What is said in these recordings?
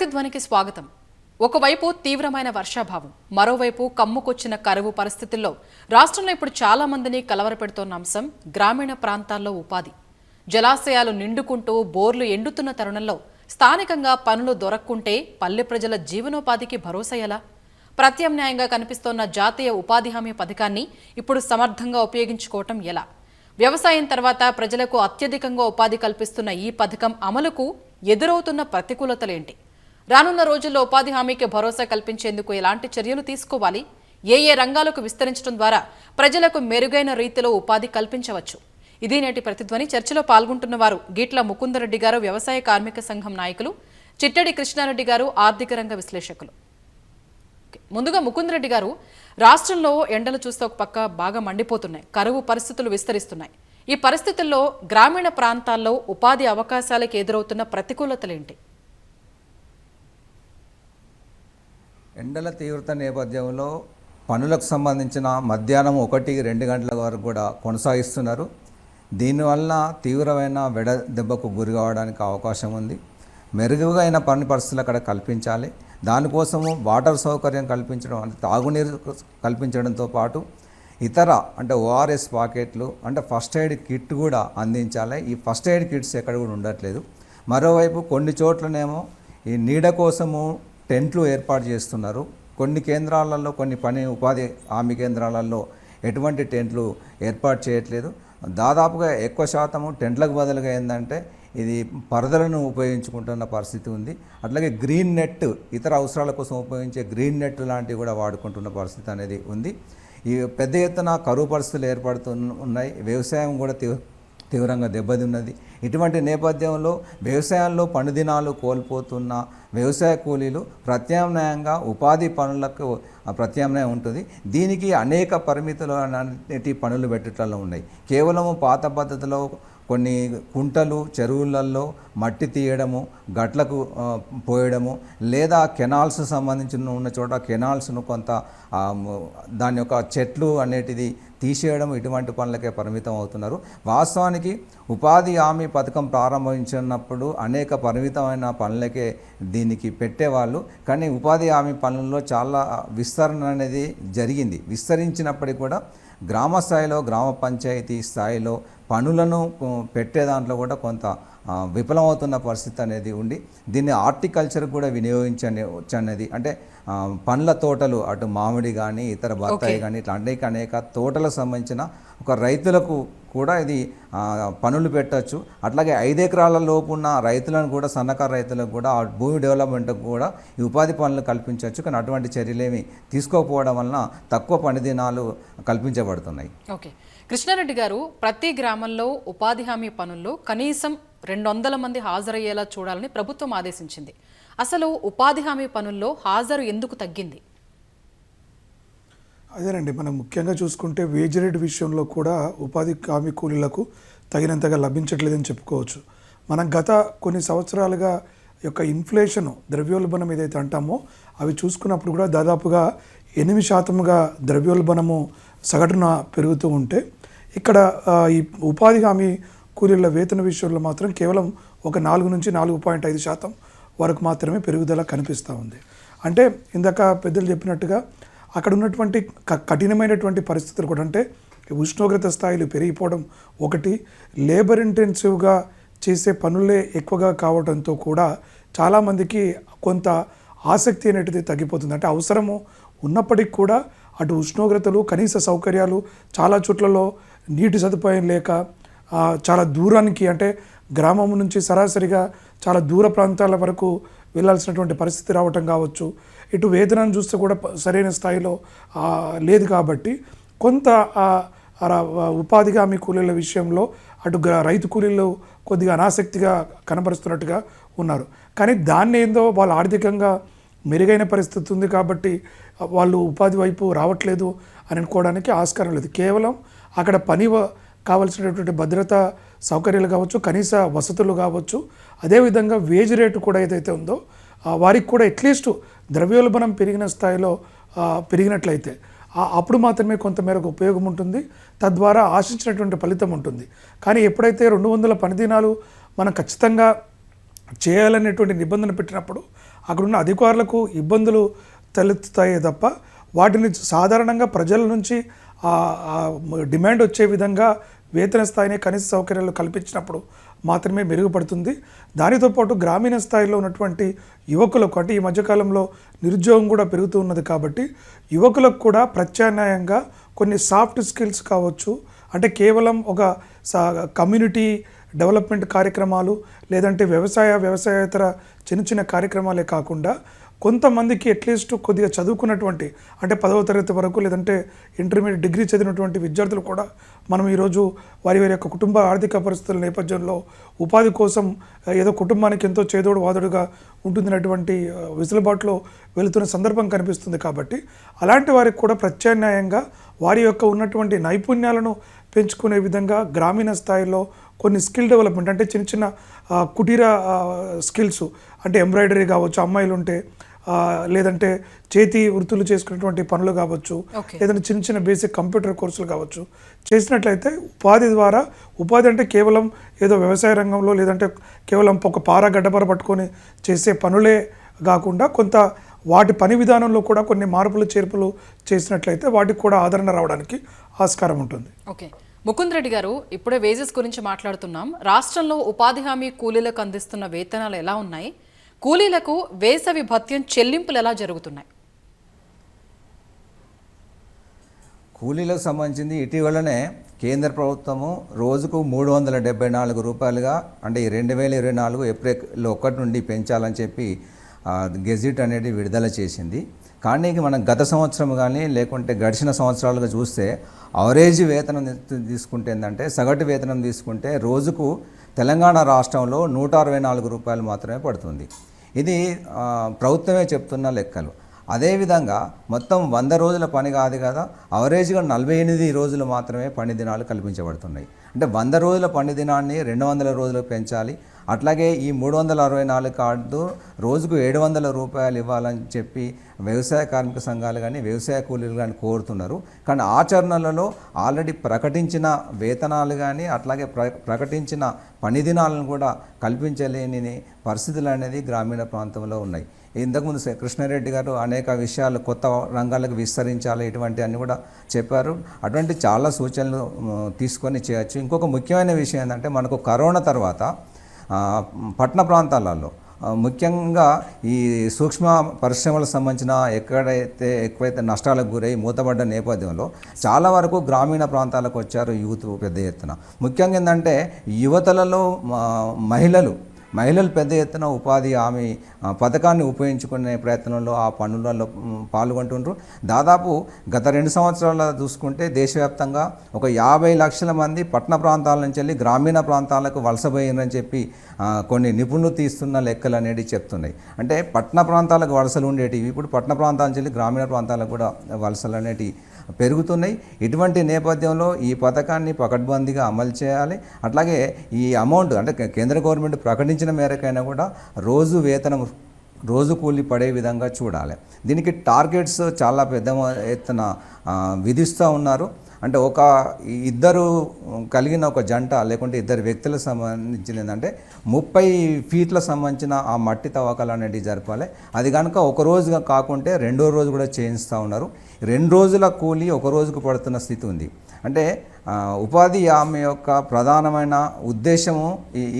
ప్రతిధ్వనికి స్వాగతం. ఒకవైపు తీవ్రమైన వర్షాభావం మరోవైపు కమ్ముకొచ్చిన కరువు పరిస్థితుల్లో రాష్ట్రంలో ఇప్పుడు చాలా మందిని కలవరపెడుతోన్న అంశం గ్రామీణ ప్రాంతాల్లో ఉపాధి. జలాశయాలు నిండుకుంటూ బోర్లు ఎండుతున్న తరుణంలో స్థానికంగా పనులు దొరక్కుంటే పల్లె ప్రజల జీవనోపాధికి భరోసా ఎలా? ప్రత్యామ్నాయంగా కనిపిస్తోన్న జాతీయ ఉపాధి హామీ పథకాన్ని ఇప్పుడు సమర్థంగా ఉపయోగించుకోవటం ఎలా? వ్యవసాయం తర్వాత ప్రజలకు అత్యధికంగా ఉపాధి కల్పిస్తున్న ఈ పథకం అమలుకు ఎదురవుతున్న ప్రతికూలతలేంటి రానున్న రోజుల్లో ఉపాధి హామీకి భరోసా కల్పించేందుకు ఎలాంటి చర్యలు తీసుకోవాలి? ఏ ఏ రంగాలకు విస్తరించడం ద్వారా ప్రజలకు మెరుగైన రీతిలో ఉపాధి కల్పించవచ్చు? ఇది నేటి ప్రతిధ్వని. చర్చలో పాల్గొంటున్న వారు గీట్ల ముకుందరెడ్డి గారు వ్యవసాయ కార్మిక సంఘం నాయకులు చిట్టడి కృష్ణారెడ్డి గారు ఆర్థిక రంగ విశ్లేషకులు. ముందుగా ముకుందరెడ్డి గారు రాష్ట్రంలో ఎండలు చూస్తే ఒక పక్క బాగా మండిపోతున్నాయి. కరువు పరిస్థితులు విస్తరిస్తున్నాయి. ఈ పరిస్థితుల్లో గ్రామీణ ప్రాంతాల్లో ఉపాధి అవకాశాలకు ఎదురవుతున్న ప్రతికూలతలేంటి? ఎండల తీవ్రత నేపథ్యంలో పనులకు సంబంధించిన మధ్యాహ్నం ఒకటి రెండు గంటల వరకు కూడా కొనసాగిస్తున్నారు. దీనివల్ల తీవ్రమైన వెడ దెబ్బకు గురి కావడానికి అవకాశం ఉంది. మెరుగుగైన పని పరిస్థితులు అక్కడ కల్పించాలి. దానికోసము వాటర్ సౌకర్యం కల్పించడం అంటే తాగునీరు కల్పించడంతో పాటు ఇతర అంటే ఓఆర్ఎస్ పాకెట్లు అంటే ఫస్ట్ ఎయిడ్ కిట్ కూడా అందించాలి. ఈ ఫస్ట్ ఎయిడ్ కిట్స్ ఎక్కడ కూడా ఉండట్లేదు. మరోవైపు కొన్ని చోట్లనేమో ఈ నీడ కోసము టెంట్లు ఏర్పాటు చేస్తున్నారు. కొన్ని కేంద్రాలలో కొన్ని పని ఉపాధి హామీ కేంద్రాలలో ఎటువంటి టెంట్లు ఏర్పాటు చేయట్లేదు. దాదాపుగా ఎక్కువ శాతము టెంట్లకు బదులుగా ఏంటంటే ఇది పరదలను ఉపయోగించుకుంటున్న పరిస్థితి ఉంది. అట్లాగే గ్రీన్ నెట్ ఇతర అవసరాల కోసం ఉపయోగించే గ్రీన్ నెట్ లాంటివి కూడా వాడుకుంటున్న పరిస్థితి అనేది ఉంది. ఈ పెద్ద ఎత్తున కరువు పరిస్థితులు ఏర్పడుతు ఉన్నాయి. వ్యవసాయం కూడా తీవ్రంగా దెబ్బతిన్నది. ఇటువంటి నేపథ్యంలో వ్యవసాయంలో పనుదినాలు కోల్పోతున్న వ్యవసాయ కూలీలు ప్రత్యామ్నాయంగా ఉపాధి పనులకు ప్రత్యామ్నాయం ఉంటుంది. దీనికి అనేక పరిమితులు అనేటి పనులు పెట్టడంలో ఉన్నాయి. కేవలము పాత పద్ధతిలో కొన్ని కుంటలు చెరువులలో మట్టి తీయడము గట్లకు పోయడము లేదా కెనాల్స్ సంబంధించిన ఉన్న చోట కెనాల్స్ను కొంత దాని యొక్క చెట్లు అనేటిది తీసేయడం ఇటువంటి పనులకే పరిమితం అవుతున్నారు. వాస్తవానికి ఉపాధి హామీ పథకం ప్రారంభించినప్పుడు అనేక పరిమితమైన పనులకే దీనికి పెట్టేవాళ్ళు. కానీ ఉపాధి హామీ పనుల్లో చాలా విస్తరణ అనేది జరిగింది. విస్తరించినప్పటికీ కూడా గ్రామ స్థాయిలో గ్రామ పంచాయతీ స్థాయిలో పనులను పెట్టే దాంట్లో కూడా కొంత విఫలమవుతున్న పరిస్థితి అనేది ఉండి దీన్ని హార్టికల్చర్ కూడా వినియోగించని అనేది అంటే పండ్ల తోటలు అటు మామిడి కానీ ఇతర బత్తాయి కానీ ఇట్లా అనేక అనేక తోటలకు సంబంధించిన ఒక రైతులకు కూడా ఇది పనులు పెట్టచ్చు. అట్లాగే ఐదు ఎకరాల లోపు ఉన్న రైతులను కూడా సన్నకారు రైతులకు కూడా ఆ భూమి డెవలప్మెంట్కి కూడా ఈ ఉపాధి పనులు కల్పించవచ్చు కానీ అటువంటి చర్యలేమి తీసుకోకపోవడం వలన తక్కువ పని దినాలు కల్పించబడుతున్నాయి. ఓకే. కృష్ణారెడ్డి గారు ప్రతి గ్రామంలో ఉపాధి హామీ పనుల్లో కనీసం రెండు వందల మంది హాజరయ్యేలా చూడాలని ప్రభుత్వం ఆదేశించింది. అసలు ఉపాధి హామీ పనుల్లో హాజరు ఎందుకు తగ్గింది? అదేనండి మనం ముఖ్యంగా చూసుకుంటే వేజ్ రేట్ విషయంలో కూడా ఉపాధి హామీ కూలీలకు తగినంతగా లభించట్లేదని చెప్పుకోవచ్చు. మనం గత కొన్ని సంవత్సరాలుగా యొక్క ఇన్ఫ్లేషన్ ద్రవ్యోల్బణం ఏదైతే అంటామో అవి చూసుకున్నప్పుడు కూడా దాదాపుగా ఎనిమిది శాతముగా ద్రవ్యోల్బణము సగటున పెరుగుతూ ఉంటే ఇక్కడ ఈ ఉపాధి హామీ కూలీల వేతన విషయంలో మాత్రం కేవలం ఒక నాలుగు నుంచి నాలుగు పాయింట్ ఐదు శాతం వరకు మాత్రమే పెరుగుదల కనిపిస్తూ ఉంది. అంటే ఇందాక పెద్దలు చెప్పినట్టుగా అక్కడ ఉన్నటువంటి క- కఠినమైనటువంటి పరిస్థితులు కూడా అంటే ఉష్ణోగ్రత స్థాయిలు పెరిగిపోవడం ఒకటి లేబర్ ఇంటెన్సివ్గా చేసే పనులే ఎక్కువగా కావడంతో కూడా చాలామందికి కొంత ఆసక్తి అనేటిది తగ్గిపోతుంది. అంటే అవసరము ఉన్నప్పటికీ కూడా అటు ఉష్ణోగ్రతలు కనీస సౌకర్యాలు చాలా చోట్లలో నీటి సదుపాయం లేక చాలా దూరానికి అంటే గ్రామం నుంచి సరాసరిగా చాలా దూర ప్రాంతాల వరకు వెళ్ళాల్సినటువంటి పరిస్థితి రావటం కావచ్చు. ఇటు వేతనాన్ని చూస్తే కూడా సరైన స్థాయిలో లేదు కాబట్టి కొంత ఆ, ఉపాధి హామీ కూలీల విషయంలో అటు రైతు కూలీలు కొద్దిగా అనాసక్తిగా కనబరుస్తున్నట్టుగా ఉన్నారు. కానీ దాన్ని ఏందో వాళ్ళు ఆర్థికంగా మెరుగైన పరిస్థితి ఉంది కాబట్టి వాళ్ళు ఉపాధి వైపు రావట్లేదు అని అనుకోవడానికి ఆస్కారం లేదు. కేవలం అక్కడ పని కావలసినటువంటి భద్రత సౌకర్యాలు కావచ్చు కనీస వసతులు కావచ్చు అదేవిధంగా వేజ్ రేటు కూడా ఏదైతే ఉందో వారికి కూడా అట్లీస్ట్ ద్రవ్యోల్బణం పెరిగిన స్థాయిలో పెరిగినట్లయితే ఆ- అప్పుడు మాత్రమే కొంతమేరకు ఉపయోగం ఉంటుంది. తద్వారా ఆశించినటువంటి ఫలితం ఉంటుంది. కానీ ఎప్పుడైతే రెండు వందల పనిదినాలు మనం ఖచ్చితంగా చేయాలనేటువంటి నిబంధన పెట్టినప్పుడు అక్కడున్న అధికారులకు ఇబ్బందులు తలెత్తుతాయే తప్ప వాటిని సాధారణంగా ప్రజల నుంచి డిమాండ్ వచ్చే విధంగా వేతన స్థాయిని కనీస సౌకర్యాలు కల్పించినప్పుడు మాత్రమే మెరుగుపడుతుంది. దానితో పాటు గ్రామీణ స్థాయిలో ఉన్నటువంటి యువకులకు అంటే ఈ మధ్యకాలంలో నిరుద్యోగం కూడా పెరుగుతూ ఉన్నది కాబట్టి యువకులకు కూడా ప్రత్యామ్నాయంగా కొన్ని సాఫ్ట్ స్కిల్స్ కావచ్చు అంటే కేవలం ఒక సా- కమ్యూనిటీ డెవలప్మెంట్ కార్యక్రమాలు లేదంటే వ్యవసాయ వ్యవసాయేతర చిన్న చిన్న కార్యక్రమాలే కాకుండా కొంతమందికి అట్లీస్ట్ కొద్దిగా చదువుకున్నటువంటి అంటే పదవ తరగతి వరకు లేదంటే ఇంటర్మీడియట్ డిగ్రీ చదివినటువంటి విద్యార్థులు కూడా మనం ఈరోజు వారి వారి యొక్క కుటుంబ ఆర్థిక పరిస్థితుల నేపథ్యంలో ఉపాధి కోసం ఏదో కుటుంబానికి ఎంతో చేదోడు వాదుడుగా ఉంటుందనేటువంటి విసులుబాటులో వెసులుబాటులో వెళుతున్న సందర్భం కనిపిస్తుంది కాబట్టి అలాంటి వారికి కూడా ప్రత్యామ్నాయంగా వారి యొక్క ఉన్నటువంటి నైపుణ్యాలను పెంచుకునే విధంగా గ్రామీణ స్థాయిలో కొన్ని స్కిల్ డెవలప్మెంట్ అంటే చిన్న చిన్న కుటీర స్కిల్స్ అంటే ఎంబ్రాయిడరీ కావచ్చు అమ్మాయిలు ఉంటే లేదంటే చేతి వృత్తులు చేసుకునేటువంటి పనులు కావచ్చు. లేదంటే చిన్న చిన్న బేసిక్ కంప్యూటర్ కోర్సులు కావచ్చు. చేసినట్లయితే ఉపాధి ద్వారా ఉపాధి అంటే కేవలం ఏదో వ్యవసాయ రంగంలో లేదంటే కేవలం ఒక పార గడ్డపార పట్టుకొని చేసే పనులే కాకుండా కొంత వాటి పని విధానంలో కూడా కొన్ని మార్పులు చేర్పులు చేసినట్లయితే వాటికి కూడా ఆదరణ రావడానికి ఆస్కారం ఉంటుంది. ఓకే. ముకుంద్ రెడ్డి గారు ఇప్పుడే వేజెస్ గురించి మాట్లాడుతున్నాం. రాష్ట్రంలో ఉపాధి హామీ కూలీలకు అందిస్తున్న వేతనాలు ఎలా ఉన్నాయి? కూలీలకు వేసవి భత్యం చెల్లింపులు ఎలా జరుగుతున్నాయి? కూలీలకు సంబంధించింది ఇటీవలనే కేంద్ర ప్రభుత్వము రోజుకు మూడు వందల డెబ్బై నాలుగు రూపాయలుగా అంటే ఈ రెండు వేల ఇరవై నాలుగు ఏప్రిల్ ఒకటి నుండి పెంచాలని చెప్పి గెజిట్ అనేది విడుదల చేసింది. కానీ మనం గత సంవత్సరం కానీ లేకుంటే గడిచిన సంవత్సరాలుగా చూస్తే అవరేజ్ వేతనం తీసుకుంటే ఏంటంటే సగటు వేతనం తీసుకుంటే రోజుకు తెలంగాణ రాష్ట్రంలో నూట అరవై నాలుగు రూపాయలు మాత్రమే పడుతుంది. ఇది ప్రభుత్వమే చెప్తున్న లెక్కలు. అదేవిధంగా మొత్తం వంద రోజుల పని కాదు కదా అవరేజ్గా నలభై ఎనిమిది రోజులు మాత్రమే పని దినాలు కల్పించబడుతున్నాయి. అంటే వంద రోజుల పని దినాన్ని రెండు వందల రోజులకు పెంచాలి. అట్లాగే ఈ మూడు వందల అరవై నాలుగు కార్డు రోజుకు ఏడు వందల రూపాయలు ఇవ్వాలని చెప్పి వ్యవసాయ కార్మిక సంఘాలు కానీ వ్యవసాయ కూలీలు కానీ కోరుతున్నారు. కానీ ఆచరణలలో ఆల్రెడీ ప్రకటించిన వేతనాలు కానీ అట్లాగే ప్ర ప్రకటించిన పని దినాలను కూడా కల్పించలేని పరిస్థితులు అనేది గ్రామీణ ప్రాంతంలో ఉన్నాయి. ఇంతకుముందు శ్రీ కృష్ణారెడ్డి గారు అనేక విషయాలు కొత్త రంగాలకు విస్తరించాలి ఇటువంటి అన్ని కూడా చెప్పారు. అటువంటి చాలా సూచనలు తీసుకొని చేయొచ్చు. ఇంకొక ముఖ్యమైన విషయం ఏంటంటే మనకు కరోనా తర్వాత పట్టణ ప్రాంతాలలో ముఖ్యంగా ఈ సూక్ష్మ పరిశ్రమలకు సంబంధించిన ఎక్కడైతే ఎక్కువైతే నష్టాలకు గురై మూతపడ్డ నేపథ్యంలో చాలా వరకు గ్రామీణ ప్రాంతాలకు వచ్చారు యూత్ పెద్ద ఎత్తున. ముఖ్యంగా ఏంటంటే యువతలలో మహిళలు మహిళలు పెద్ద ఎత్తున ఉపాధి హామీ పథకాన్ని ఉపయోగించుకునే ప్రయత్నంలో ఆ పనులలో పాల్గొంటుండ్రు. దాదాపు గత రెండు సంవత్సరాల చూసుకుంటే దేశవ్యాప్తంగా ఒక యాభై లక్షల మంది పట్టణ ప్రాంతాల నుంచి వెళ్ళి గ్రామీణ ప్రాంతాలకు వలసపోయినని చెప్పి కొన్ని నిపుణులు తీస్తున్న లెక్కలు అనేవి చెప్తున్నాయి. అంటే పట్టణ ప్రాంతాలకు వలసలు ఉండేటివి ఇప్పుడు పట్టణ ప్రాంతాల నుంచి వెళ్ళి గ్రామీణ ప్రాంతాలకు కూడా వలసలు అనేటివి పెరుగుతున్నాయి. ఇటువంటి నేపథ్యంలో ఈ పథకాన్ని పకడ్బందీగా అమలు చేయాలి. అట్లాగే ఈ అమౌంట్ అంటే కేంద్ర గవర్నమెంట్ ప్రకటించిన మేరకైనా కూడా రోజు వేతనం రోజు కూలి పడే విధంగా చూడాలి. దీనికి టార్గెట్స్ చాలా పెద్ద ఎత్తున విధిస్తూ ఉన్నారు. అంటే ఒక ఇద్దరు కలిగిన ఒక జంట లేకుంటే ఇద్దరు వ్యక్తులకు సంబంధించిన ఏంటంటే ముప్పై ఫీట్ల సంబంధించిన ఆ మట్టి తవ్వకాలు అనేటివి జరపాలి. అది కనుక ఒక రోజుగా కాకుంటే రెండో రోజు కూడా చేయిస్తూ ఉన్నారు. రెండు రోజుల కూలి ఒక రోజుకు పడుతున్న స్థితి ఉంది. అంటే ఉపాధి హామీ యొక్క ప్రధానమైన ఉద్దేశము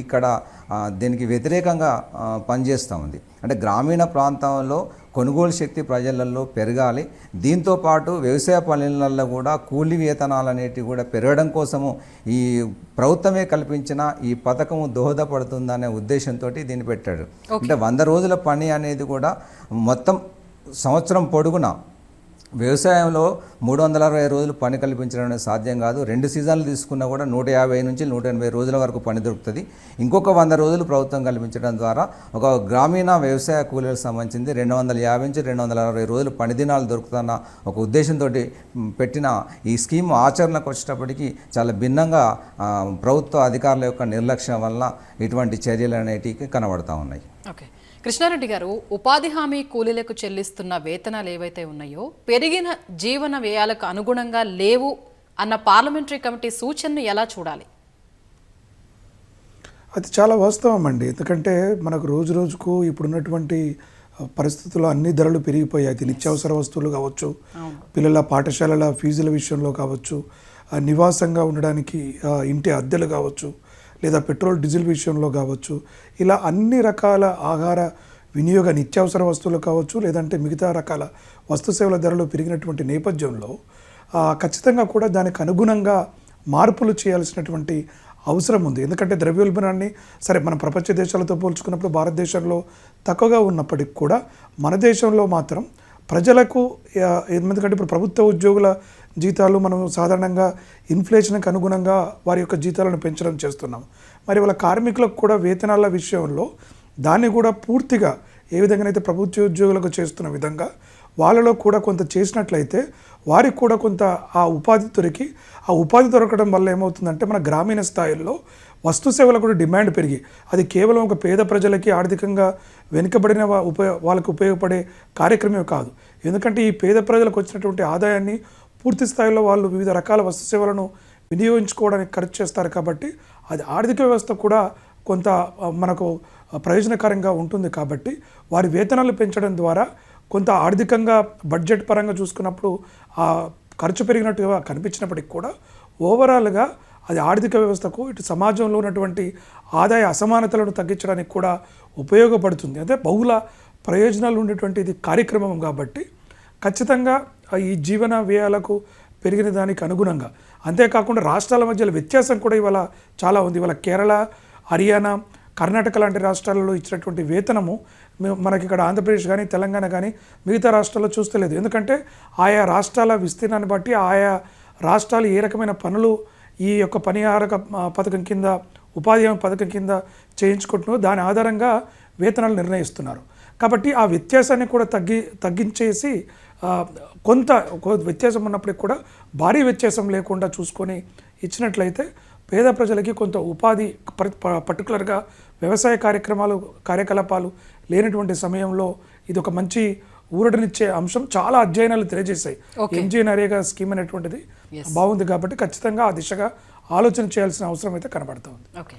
ఇక్కడ దీనికి వ్యతిరేకంగా పనిచేస్తూ ఉంది. అంటే గ్రామీణ ప్రాంతంలో కొనుగోలు శక్తి ప్రజలలో పెరగాలి. దీంతో పాటు వ్యవసాయ పనులలో కూడా కూలి వేతనాలు అనేటివి కూడా పెరగడం కోసము ఈ ప్రభుత్వమే కల్పించిన ఈ పథకము దోహదపడుతుందనే ఉద్దేశంతో దీన్ని పెట్టాడు అంటే వంద రోజుల పని అనేది కూడా మొత్తం సంవత్సరం పొడుగునా వ్యవసాయంలో మూడు వందల అరవై రోజులు పని కల్పించడం అనేది సాధ్యం కాదు. రెండు సీజన్లు తీసుకున్నా కూడా నూట యాభై నుంచి నూట ఎనభై రోజుల వరకు పని దొరుకుతుంది. ఇంకొక వంద రోజులు ప్రభుత్వం కల్పించడం ద్వారా ఒక గ్రామీణ వ్యవసాయ కూలీలకు సంబంధించింది రెండు వందల యాభై నుంచి రెండు వందల అరవై రోజులు పని దినాలు దొరుకుతున్న ఒక ఉద్దేశంతో పెట్టిన ఈ స్కీమ్ ఆచరణకు వచ్చేటప్పటికి చాలా భిన్నంగా ప్రభుత్వ అధికారుల యొక్క నిర్లక్ష్యం వల్ల ఇటువంటి చర్యలు అనేటివి కనబడతా ఉన్నాయి. ఓకే. కృష్ణారెడ్డి గారు ఉపాధి హామీ కూలీలకు చెల్లిస్తున్న వేతనాలు ఏవైతే ఉన్నాయో పెరిగిన జీవన వ్యయాలకు అనుగుణంగా లేవు అన్న పార్లమెంటరీ కమిటీ సూచనను ఎలా చూడాలి? అది చాలా వాస్తవం అండి. ఎందుకంటే మనకు రోజు రోజుకు ఇప్పుడున్నటువంటి పరిస్థితుల్లో అన్ని ధరలు పెరిగిపోయాయి. అది నిత్యావసర వస్తువులు కావచ్చు పిల్లల పాఠశాలల ఫీజుల విషయంలో కావచ్చు నివాసంగా ఉండడానికి ఇంటి అద్దెలు కావచ్చు లేదా పెట్రోల్ డీజిల్ విషయంలో కావచ్చు ఇలా అన్ని రకాల ఆహార వినియోగ నిత్యావసర వస్తువులు కావచ్చు లేదంటే మిగతా రకాల వస్తు సేవల ధరలు పెరిగినటువంటి నేపథ్యంలో ఖచ్చితంగా కూడా దానికి అనుగుణంగా మార్పులు చేయాల్సినటువంటి అవసరం ఉంది. ఎందుకంటే ద్రవ్యోల్బణాన్ని సరే మన ప్రపంచ దేశాలతో పోల్చుకున్నప్పుడు భారతదేశంలో తక్కువగా ఉన్నప్పటికీ కూడా మన దేశంలో మాత్రం ప్రజలకు ఎందుకంటే ఇప్పుడు ప్రభుత్వ ఉద్యోగుల జీతాలు మనం సాధారణంగా ఇన్ఫ్లేషన్కి అనుగుణంగా వారి యొక్క జీతాలను పెంచడం చేస్తున్నాం మరి వాళ్ళ కార్మికులకు కూడా వేతనాల విషయంలో దాన్ని కూడా పూర్తిగా ఏ విధంగానైతే ప్రభుత్వ ఉద్యోగులకు చేస్తున్న విధంగా వాళ్ళలో కూడా కొంత చేసినట్లయితే వారికి కూడా కొంత ఆ ఉపాధి దొరికి ఆ ఉపాధి దొరకడం వల్ల ఏమవుతుందంటే మన గ్రామీణ స్థాయిల్లో వస్తు సేవలకు కూడా డిమాండ్ పెరిగి అది కేవలం ఒక పేద ప్రజలకి ఆర్థికంగా వెనుకబడిన ఉపయోగ వాళ్ళకు ఉపయోగపడే కార్యక్రమే కాదు. ఎందుకంటే ఈ పేద ప్రజలకు వచ్చినటువంటి ఆదాయాన్ని పూర్తి స్థాయిలో వాళ్ళు వివిధ రకాల వస్తు సేవలను వినియోగించుకోవడానికి ఖర్చు చేస్తారు కాబట్టి అది ఆర్థిక వ్యవస్థ కూడా కొంత మనకు ప్రయోజనకరంగా ఉంటుంది కాబట్టి వారి వేతనాలు పెంచడం ద్వారా కొంత ఆర్థికంగా బడ్జెట్ పరంగా చూసుకున్నప్పుడు ఆ ఖర్చు పెరిగినట్టుగా కనిపించినప్పటికి కూడా ఓవరాల్గా అది ఆర్థిక వ్యవస్థకు ఇటు సమాజంలో ఉన్నటువంటి ఆదాయ అసమానతలను తగ్గించడానికి కూడా ఉపయోగపడుతుంది. అంటే బహుళ ప్రయోజనాలు ఉండేటువంటి ఇది కార్యక్రమం కాబట్టి ఖచ్చితంగా ఈ జీవన వ్యయాలకు పెరిగిన దానికి అనుగుణంగా. అంతేకాకుండా రాష్ట్రాల మధ్యలో వ్యత్యాసం కూడా ఇవాళ చాలా ఉంది. ఇవాళ కేరళ హర్యానా కర్ణాటక లాంటి రాష్ట్రాలలో ఇచ్చినటువంటి వేతనము మనకి ఇక్కడ ఆంధ్రప్రదేశ్ కానీ తెలంగాణ కానీ మిగతా రాష్ట్రాల్లో చూస్తలేదు. ఎందుకంటే ఆయా రాష్ట్రాల విస్తీర్ణాన్ని బట్టి ఆయా రాష్ట్రాలు ఏ రకమైన పనులు ఈ యొక్క పనిహారక పథకం కింద ఉపాధి హామీ పథకం కింద చేయించుకుంటున్నారో దాని ఆధారంగా వేతనాలు నిర్ణయిస్తున్నారు. కాబట్టి ఆ వ్యత్యాసాన్ని కూడా తగ్గి తగ్గించేసి కొంత కొ- వ్యత్యాసం ఉన్నప్పటికీ కూడా భారీ వ్యత్యాసం లేకుండా చూసుకొని ఇచ్చినట్లయితే పేద ప్రజలకి కొంత ఉపాధి పర్టికులర్గా వ్యవసాయ కార్యక్రమాలు కార్యకలాపాలు లేనటువంటి సమయంలో ఇది ఒక మంచి ఊరటనిచ్చే అంశం. చాలా అధ్యయనాలు తెలియజేశాయి. ఎంజీ నరేగా స్కీమ్ అనేటువంటిది బాగుంది కాబట్టి ఖచ్చితంగా ఆ దిశగా ఆలోచన చేయాల్సిన అవసరం అయితే కనబడుతూ ఉంది ఓకే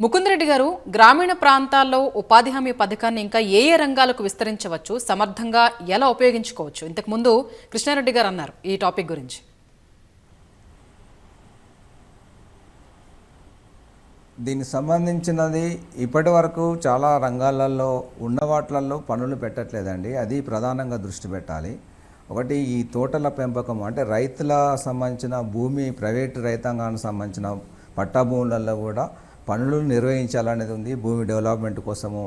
ముకుందరెడ్డి గారు గ్రామీణ ప్రాంతాల్లో ఉపాధి హామీ పథకాన్ని ఇంకా ఏ ఏ రంగాలకు విస్తరించవచ్చు సమర్థంగా ఎలా ఉపయోగించుకోవచ్చు? ఇంతకు ముందు కృష్ణారెడ్డి గారు అన్నారు ఈ టాపిక్ గురించి. దీనికి సంబంధించినది ఇప్పటి వరకు చాలా రంగాలలో ఉన్న వాటిలలో పనులు పెట్టట్లేదండి. అది ప్రధానంగా దృష్టి పెట్టాలి. ఒకటి ఈ తోటల పెంపకం అంటే రైతుల సంబంధించిన భూమి ప్రైవేటు రైతాంగానికి సంబంధించిన పట్టా భూములలో కూడా పనులు నిర్వహించాలనేది ఉంది. భూమి డెవలప్మెంట్ కోసము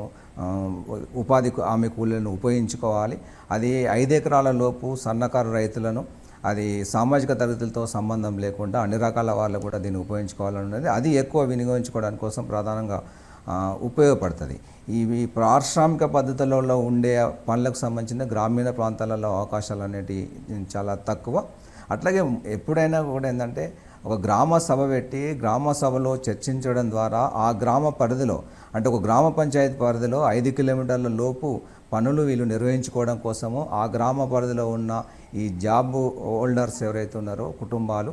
ఉపాధి హామీ కూలీలను ఉపయోగించుకోవాలి. అది ఐదు ఎకరాల లోపు సన్నకారు రైతులను అది సామాజిక తరగతులతో సంబంధం లేకుండా అన్ని రకాల వాళ్ళు కూడా దీన్ని ఉపయోగించుకోవాలన్నది అది ఎక్కువ వినియోగించుకోవడానికి కోసం ప్రధానంగా ఉపయోగపడుతుంది. ఇవి పారిశ్రామిక పద్ధతులలో ఉండే పనులకు సంబంధించిన గ్రామీణ ప్రాంతాలలో అవకాశాలు అనేటివి చాలా తక్కువ. అట్లాగే ఎప్పుడైనా కూడా ఏంటంటే ఒక గ్రామ సభ పెట్టి గ్రామ సభలో చర్చించడం ద్వారా ఆ గ్రామ పరిధిలో అంటే ఒక గ్రామ పంచాయతీ పరిధిలో ఐదు కిలోమీటర్ల లోపు పనులు వీళ్ళు నిర్వహించుకోవడం కోసము ఆ గ్రామ పరిధిలో ఉన్న ఈ జాబ్ హోల్డర్స్ ఎవరైతే ఉన్నారో కుటుంబాలు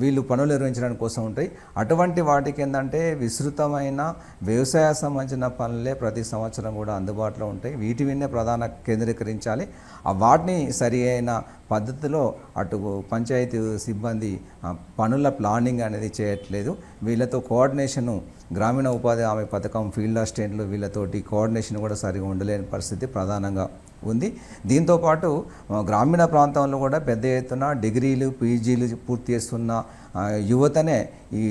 వీళ్ళు పనులు నిర్వహించడానికి కోసం ఉంటాయి. అటువంటి వాటికి ఏంటంటే విస్తృతమైన వ్యవసాయ సంబంధించిన పనులే ప్రతి సంవత్సరం కూడా అందుబాటులో ఉంటాయి. వీటి విన్నే ప్రధాన కేంద్రీకరించాలి. ఆ వాటిని సరి అయిన పద్ధతిలో అటు పంచాయతీ సిబ్బంది పనుల ప్లానింగ్ అనేది చేయట్లేదు. వీళ్ళతో కోఆర్డినేషను గ్రామీణ ఉపాధి హామీ పథకం ఫీల్డ్ అసిస్టెంట్లు వీళ్ళతోటి కోఆర్డినేషన్ కూడా సరిగా ఉండలేని పరిస్థితి ప్రధానంగా ఉంది. దీంతోపాటు గ్రామీణ ప్రాంతంలో కూడా పెద్ద ఎత్తున డిగ్రీలు పీజీలు పూర్తి చేస్తున్న యువతనే ఈ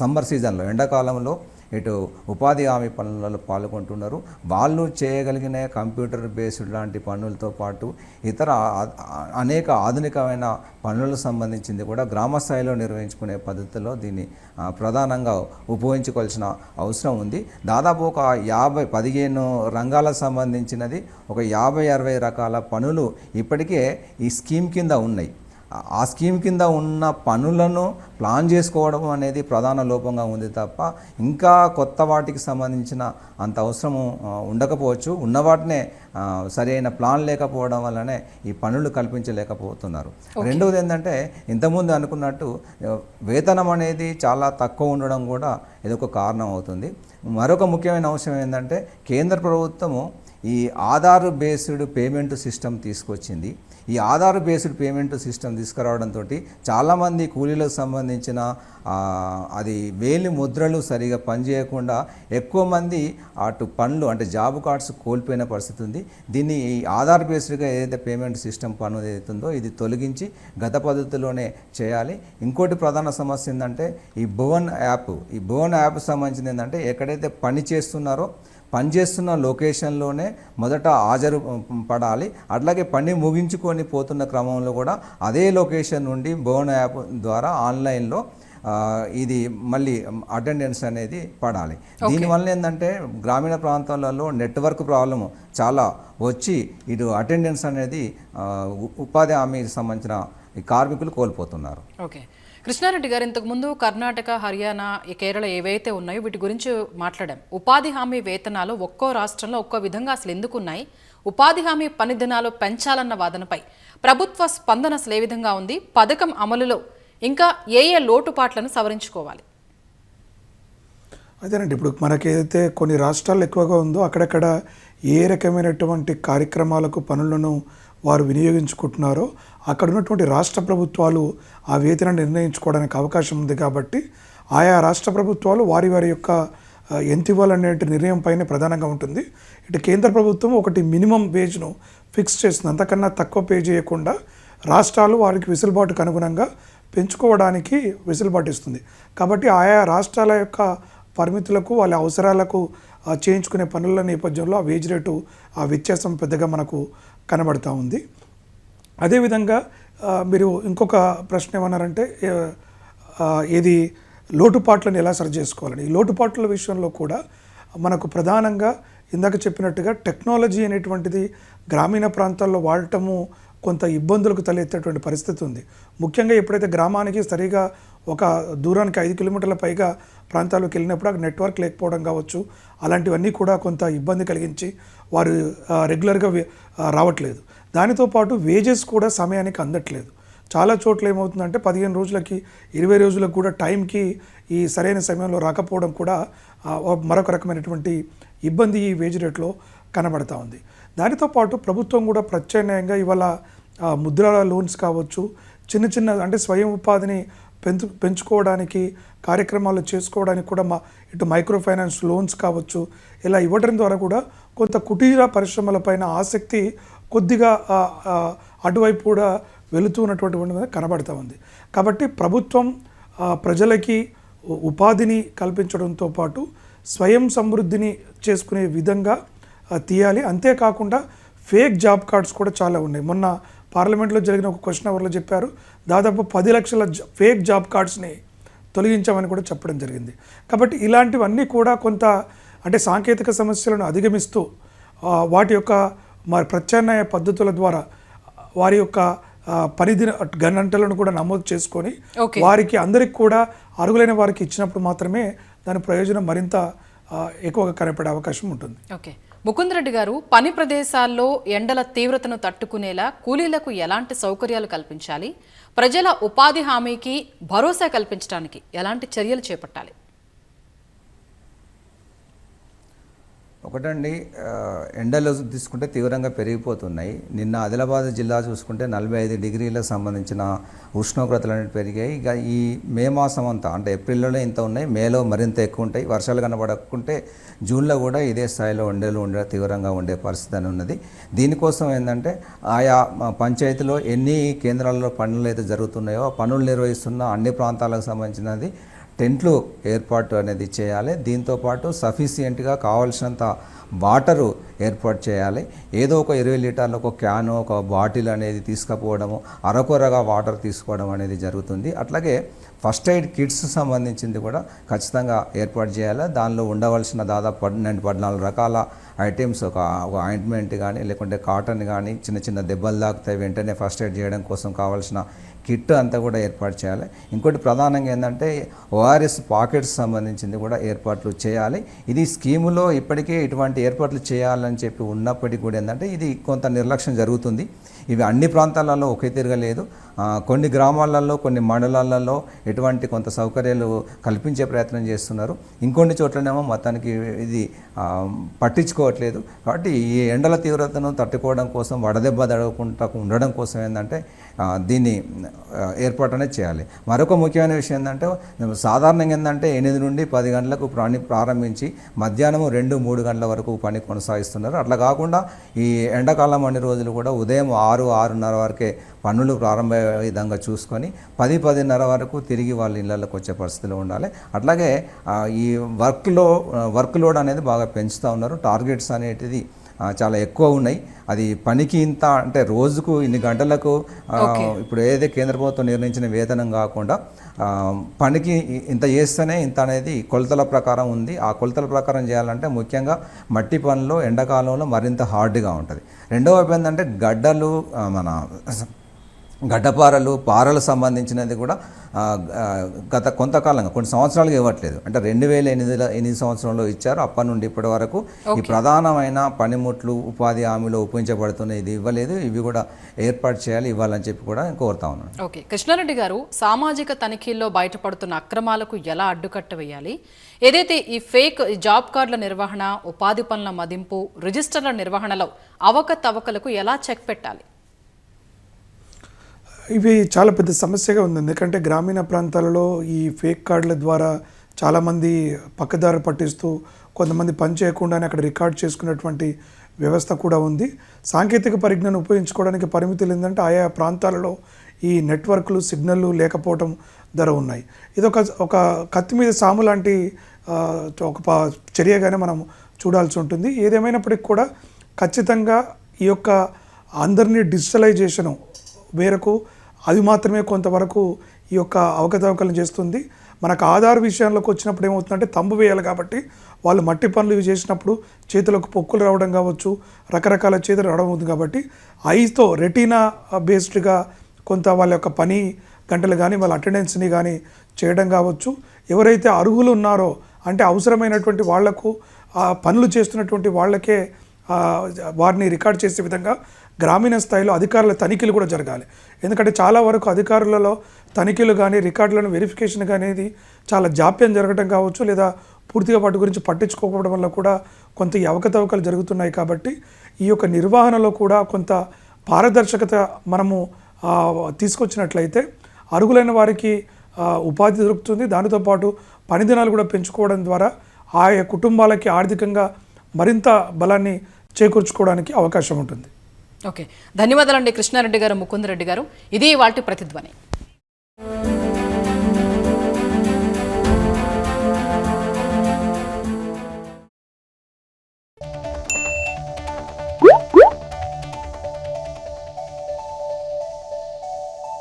సమ్మర్ సీజన్లో ఎండాకాలంలో ఇటు ఉపాధి హామీ పనులలో పాల్గొంటున్నారు. వాళ్ళు చేయగలిగిన కంప్యూటర్ బేస్డ్ లాంటి పనులతో పాటు ఇతర అనేక ఆధునికమైన పనులకు సంబంధించింది కూడా గ్రామ స్థాయిలో నిర్వహించుకునే పద్ధతిలో దీన్ని ప్రధానంగా ఉపయోగించుకోవాల్సిన అవసరం ఉంది. దాదాపు ఒక యాభై పదిహేను రంగాలకు సంబంధించినది ఒక యాభై అరవై రకాల పనులు ఇప్పటికే ఈ స్కీమ్ కింద ఉన్నాయి. ఆ- స్కీమ్ కింద ఉన్న పనులను ప్లాన్ చేసుకోవడం అనేది ప్రధాన లోపంగా ఉంది తప్ప ఇంకా కొత్త వాటికి సంబంధించిన అంత అవసరము ఉండకపోవచ్చు. ఉన్న వాటినే సరైన ప్లాన్ లేకపోవడం వల్లనే ఈ పనులు కల్పించలేకపోతున్నారు. రెండవది ఏంటంటే ఇంతకుముందు అనుకున్నట్టు వేతనం అనేది చాలా తక్కువ ఉండడం కూడా ఇదొక కారణం అవుతుంది. మరొక ముఖ్యమైన అంశం ఏంటంటే కేంద్ర ప్రభుత్వము ఈ ఆధార్ బేస్డ్ పేమెంట్ సిస్టమ్ తీసుకొచ్చింది. ఈ ఆధార్ బేస్డ్ పేమెంట్ సిస్టమ్ తీసుకురావడంతో చాలామంది కూలీలకు సంబంధించిన అది వేలి ముద్రలు సరిగా పనిచేయకుండా ఎక్కువ మంది అటు పనులు అంటే జాబ్ కార్డ్స్ కోల్పోయిన పరిస్థితి ఉంది. దీన్ని ఈ ఆధార్ బేస్డ్గా ఏదైతే పేమెంట్ సిస్టమ్ పన్ను ఏదైతుందో ఇది తొలగించి గత పద్ధతిలోనే చేయాలి. ఇంకోటి ప్రధాన సమస్య ఏంటంటే ఈ భువన్ యాప్ ఈ భువన్ యాప్ సంబంధించింది ఏంటంటే ఎక్కడైతే పని చేస్తున్నారో పనిచేస్తున్న లొకేషన్లోనే మొదట హాజరు పడాలి. అట్లాగే పని ముగించుకొని పోతున్న క్రమంలో కూడా అదే లొకేషన్ నుండి భువన్ యాప్ ద్వారా ఆన్లైన్లో ఇది మళ్ళీ అటెండెన్స్ అనేది పడాలి. దీనివల్ల ఏంటంటే గ్రామీణ ప్రాంతాలలో నెట్వర్క్ ప్రాబ్లము చాలా వచ్చి ఇటు అటెండెన్స్ అనేది ఉపాధి హామీకి సంబంధించిన కార్మికులు కోల్పోతున్నారు. ఓకే. కృష్ణారెడ్డి గారు ఇంతకుముందు కర్ణాటక హర్యానా ఈ కేరళ ఏవైతే ఉన్నాయో వీటి గురించి మాట్లాడాం. ఉపాధి హామీ వేతనాలు ఒక్కో రాష్ట్రంలో ఒక్కో విధంగా అసలు ఎందుకు ఉన్నాయి? ఉపాధి హామీ పని దినాలు పెంచాలన్న వాదనపై ప్రభుత్వ స్పందన అసలు ఏ విధంగా ఉంది? పథకం అమలులో ఇంకా ఏ ఏ లోటుపాట్లను సవరించుకోవాలి? అదేనండి ఇప్పుడు మనకి కొన్ని రాష్ట్రాలు ఎక్కువగా ఉందో అక్కడక్కడ ఏ రకమైనటువంటి కార్యక్రమాలకు పనులను వారు వినియోగించుకుంటున్నారో అక్కడ ఉన్నటువంటి రాష్ట్ర ప్రభుత్వాలు ఆ వేతనం నిర్ణయించుకోవడానికి అవకాశం ఉంది కాబట్టి ఆయా రాష్ట్ర ప్రభుత్వాలు వారి వారి యొక్క ఎంత ఇవ్వాలనే నిర్ణయం పైన ప్రధానంగా ఉంటుంది. ఇటు కేంద్ర ప్రభుత్వం ఒకటి మినిమం వేజ్ను ఫిక్స్ చేస్తుంది. అంతకన్నా తక్కువ పే చేయకుండా రాష్ట్రాలు వారికి వెసులుబాటుకు అనుగుణంగా పెంచుకోవడానికి వెసులుబాటు ఇస్తుంది. కాబట్టి ఆయా రాష్ట్రాల యొక్క పరిమితులకు వాళ్ళ అవసరాలకు చేయించుకునే పనుల నేపథ్యంలో ఆ వేజ్ రేటు ఆ వ్యత్యాసం పెద్దగా మనకు కనబడతా ఉంది. అదేవిధంగా మీరు ఇంకొక ప్రశ్న ఏమన్నారంటే ఏది లోటుపాట్లను ఎలా సరి చేసుకోవాలని. ఈ లోటుపాట్ల విషయంలో కూడా మనకు ప్రధానంగా ఇందాక చెప్పినట్టుగా టెక్నాలజీ అనేటువంటిది గ్రామీణ ప్రాంతాల్లో వాడటము కొంత ఇబ్బందులకు తలెత్తేటువంటి పరిస్థితి ఉంది. ముఖ్యంగా ఎప్పుడైతే గ్రామానికి సరిగా ఒక దూరానికి ఐదు కిలోమీటర్ల పైగా ప్రాంతాలకు వెళ్ళినప్పుడు అక్కడ నెట్వర్క్ లేకపోవడం కావచ్చు అలాంటివన్నీ కూడా కొంత ఇబ్బంది కలిగించి వారు రెగ్యులర్గా రావట్లేదు. దానితో పాటు వేజెస్ కూడా సమయానికి అందట్లేదు. చాలా చోట్ల ఏమవుతుందంటే పదిహేను రోజులకి ఇరవై రోజులకు కూడా టైంకి ఈ సరైన సమయంలో రాకపోవడం కూడా మరొక రకమైనటువంటి ఇబ్బంది ఈ వేజ్ రేట్లో కనబడతా ఉంది. దానితో పాటు ప్రభుత్వం కూడా ప్రత్యామ్నాయంగా ఇవాళ ముద్ర లోన్స్ కావచ్చు చిన్న చిన్న అంటే స్వయం ఉపాధిని పెంచు పెంచుకోవడానికి కార్యక్రమాలు చేసుకోవడానికి కూడా మా ఇటు మైక్రో ఫైనాన్స్ లోన్స్ కావచ్చు ఇలా ఇవ్వడం ద్వారా కూడా కొంత కుటీర పరిశ్రమలపైన ఆసక్తి కొద్దిగా అటువైపు కూడా వెళుతూ ఉన్నటువంటి కనబడతా ఉంది. కాబట్టి ప్రభుత్వం ప్రజలకి ఉపాధిని కల్పించడంతో పాటు స్వయం సమృద్ధిని చేసుకునే విధంగా తీయాలి. అంతేకాకుండా ఫేక్ జాబ్ కార్డ్స్ కూడా చాలా ఉన్నాయి. మొన్న పార్లమెంట్లో జరిగిన ఒక క్వశ్చన్ అవర్లో చెప్పారు దాదాపు పది లక్షల ఫేక్ జాబ్ కార్డ్స్ని తొలగించామని కూడా చెప్పడం జరిగింది. కాబట్టి ఇలాంటివన్నీ కూడా కొంత అంటే సాంకేతిక సమస్యలను అధిగమిస్తూ వాటి యొక్క మరి ప్రత్యామ్నాయ పద్ధతుల ద్వారా వారి యొక్క పనిదిన గంటలను కూడా నమోదు చేసుకొని. వారికి అందరికి కూడా అర్హులైన వారికి ఇచ్చినప్పుడు మాత్రమే దాని ప్రయోజనం మరింత ఎక్కువగా కనపడే అవకాశం ఉంటుంది. ఓకే. ముకుందరెడ్డి గారు పని ప్రదేశాల్లో ఎండల తీవ్రతను తట్టుకునేలా కూలీలకు ఎలాంటి సౌకర్యాలు కల్పించాలి? ప్రజల ఉపాధి హామీకి భరోసా కల్పించడానికి ఎలాంటి చర్యలు చేపట్టాలి? ఒకటండి ఎండలు తీసుకుంటే తీవ్రంగా పెరిగిపోతున్నాయి. నిన్న ఆదిలాబాద్ జిల్లా చూసుకుంటే నలభై ఐదు డిగ్రీలకు సంబంధించిన ఉష్ణోగ్రతలు అనేవి పెరిగాయి. ఇక ఈ మే మాసం అంతా అంటే ఏప్రిల్లోనే ఇంత ఉన్నాయి మేలో మరింత ఎక్కువ ఉంటాయి. వర్షాలు కనబడకుంటే జూన్లో కూడా ఇదే స్థాయిలో ఎండలు ఉండే తీవ్రంగా ఉండే పరిస్థితి అని ఉన్నది. దీనికోసం ఏంటంటే ఆయా పంచాయతీలో ఎన్ని కేంద్రాల్లో పనులు అయితే జరుగుతున్నాయో ఆ పనులు నిర్వహిస్తున్న అన్ని ప్రాంతాలకు సంబంధించినది టెంట్లు ఏర్పాటు అనేది చేయాలి. దీంతోపాటు సఫిషియెంట్గా కావాల్సినంత వాటరు ఏర్పాటు చేయాలి. ఏదో ఒక ఇరవై లీటర్ల ఒక క్యాను ఒక బాటిల్ అనేది తీసుకుపోవడము అరకొరగా వాటర్ తీసుకోవడం అనేది జరుగుతుంది. అట్లాగే ఫస్ట్ ఎయిడ్ కిట్స్ సంబంధించింది కూడా ఖచ్చితంగా ఏర్పాటు చేయాలి. దానిలో ఉండవలసిన దాదాపు పన్నెండు పద్నాలుగు రకాల ఐటమ్స్ ఒక ఒక ఆయింట్మెంట్ కానీ లేకుంటే కాటన్ కానీ చిన్న చిన్న దెబ్బలు తాకుతాయి వెంటనే ఫస్ట్ ఎయిడ్ చేయడం కోసం కావాల్సిన కిట్ అంతా కూడా ఏర్పాటు చేయాలి. ఇంకోటి ప్రధానంగా ఏంటంటే ఓఆర్ఎస్ పాకెట్స్ సంబంధించింది కూడా ఏర్పాట్లు చేయాలి. ఇది స్కీములో ఇప్పటికే ఇటువంటి ఏర్పాట్లు చేయాలని చెప్పి ఉన్నప్పటికీ కూడా ఏంటంటే ఇది కొంత నిర్లక్ష్యం జరుగుతుంది. ఇవి అన్ని ప్రాంతాలలో ఒకే తిరగలేదు కొన్ని గ్రామాలలో కొన్ని మండలాలలో ఎటువంటి కొంత సౌకర్యాలు కల్పించే ప్రయత్నం చేస్తున్నారు. ఇంకొన్ని చోట్లనేమో మొత్తానికి ఇది పట్టించుకోవట్లేదు. కాబట్టి ఈ ఎండల తీవ్రతను తట్టుకోవడం కోసం వడదెబ్బ తడవకుండా ఉండడం కోసం ఏంటంటే దీన్ని ఏర్పాటు అనేది చేయాలి. మరొక ముఖ్యమైన విషయం ఏంటంటే సాధారణంగా ఏంటంటే ఎనిమిది నుండి పది గంటలకు పని ప్రారంభించి మధ్యాహ్నం రెండు మూడు గంటల వరకు పని కొనసాగిస్తున్నారు. అట్లా కాకుండా ఈ ఎండాకాలం అన్ని రోజులు కూడా ఉదయం ఆరు ఆరున్నర వరకే పనులు ప్రారంభమయ్యే విధంగా చూసుకొని పది పదిన్నర వరకు తిరిగి వాళ్ళ ఇళ్ళకి వచ్చే పరిస్థితిలో ఉండాలి. అట్లాగే ఈ వర్క్లో వర్క్ లోడ్ అనేది బాగా పెంచుతూ ఉన్నారు. టార్గెట్స్ అనేటిది చాలా ఎక్కువ ఉన్నాయి. అది పనికి ఇంత అంటే రోజుకు ఇన్ని గంటలకు ఇప్పుడు ఏదైతే కేంద్ర ప్రభుత్వం నిర్ణయించిన వేతనం కాకుండా పనికి ఇంత చేస్తేనే ఇంత అనేది కొలతల ప్రకారం ఉంది. ఆ కొలతల ప్రకారం చేయాలంటే ముఖ్యంగా మట్టి పనులు ఎండాకాలంలో మరింత హార్డ్గా ఉంటుంది. రెండవ ఏంటంటే గడ్డలు మన గడ్డపారలు పారలు సంబంధించినది కూడా గత కొంతకాలంగా కొన్ని సంవత్సరాలుగా ఇవ్వట్లేదు. అంటే రెండు వేల ఎనిమిదిలో ఎనిమిది సంవత్సరంలో ఇచ్చారు. అప్పటి నుండి ఇప్పటి వరకు ఈ ప్రధానమైన పనిముట్లు ఉపాధి హామీలో ఉపయోగించబడుతున్నాయి ఇది ఇవ్వలేదు. ఇవి కూడా ఏర్పాటు చేయాలి ఇవ్వాలని చెప్పి కూడా కోరుతా ఉన్నాను. ఓకే. కృష్ణారెడ్డి గారు సామాజిక తనిఖీల్లో బయటపడుతున్న అక్రమాలకు ఎలా అడ్డుకట్ట వేయాలి? ఏదైతే ఈ ఫేక్ జాబ్ కార్డుల నిర్వహణ ఉపాధి పనుల మదింపు రిజిస్టర్ల నిర్వహణలో అవకతవకలకు ఎలా చెక్ పెట్టాలి? ఇవి చాలా పెద్ద సమస్యగా ఉంది. ఎందుకంటే గ్రామీణ ప్రాంతాలలో ఈ ఫేక్ కార్డుల ద్వారా చాలామంది పక్కదారి పట్టిస్తూ కొంతమంది పని చేయకుండానే అక్కడ రికార్డ్ చేసుకున్నటువంటి వ్యవస్థ కూడా ఉంది. సాంకేతిక పరిజ్ఞానం ఉపయోగించుకోవడానికి పరిమితులు ఏంటంటే ఆయా ప్రాంతాలలో ఈ నెట్వర్క్లు సిగ్నల్లు లేకపోవటం ధర ఉన్నాయి. ఇది ఒక ఒక కత్తి మీద సాము లాంటి ఒక ప- చర్యగానే మనం చూడాల్సి ఉంటుంది. ఏదేమైనప్పటికీ కూడా ఖచ్చితంగా ఈ యొక్క అందరినీ డిజిటలైజేషను మేరకు అది మాత్రమే కొంతవరకు ఈ యొక్క అవకతవకలను చేస్తుంది. మనకు ఆధార్ విషయంలోకి వచ్చినప్పుడు ఏమవుతుందంటే తంబు వేయాలి కాబట్టి వాళ్ళు మట్టి పనులు ఇవి చేసినప్పుడు చేతులకు పొక్కులు రావడం కావచ్చు రకరకాల చేతులు రావడం అవుతుంది కాబట్టి ఐతో రెటీనా బేస్డ్గా కొంత వాళ్ళ యొక్క పని గంటలు కానీ వాళ్ళ అటెండెన్స్ని కానీ చేయడం కావచ్చు. ఎవరైతే అర్హులు ఉన్నారో అంటే అవసరమైనటువంటి వాళ్ళకు పనులు చేస్తున్నటువంటి వాళ్ళకే వారిని రికార్డ్ చేసే విధంగా గ్రామీణ స్థాయిలో అధికారుల తనిఖీలు కూడా జరగాలి. ఎందుకంటే చాలా వరకు అధికారులలో తనిఖీలు కానీ రికార్డులను వెరిఫికేషన్ కానీ అనేది చాలా జాప్యం జరగడం కావచ్చు లేదా పూర్తిగా వాటి గురించి పట్టించుకోకపోవడం వల్ల కూడా కొంత అవకతవకలు జరుగుతున్నాయి కాబట్టి ఈ యొక్క నిర్వహణలో కూడా కొంత పారదర్శకత మనము తీసుకొచ్చినట్లయితే అరుగులైన వారికి ఉపాధి దొరుకుతుంది. దానితో పాటు పని దినాలు కూడా పెంచుకోవడం ద్వారా ఆయా కుటుంబాలకి ఆర్థికంగా మరింత బలాన్ని చేకూర్చుకోవడానికి అవకాశం ఉంటుంది. ఓకే. ధన్యవాదాలండి కృష్ణారెడ్డి గారు ముకుందరెడ్డి గారు. ఇది వాటి ప్రతిధ్వని.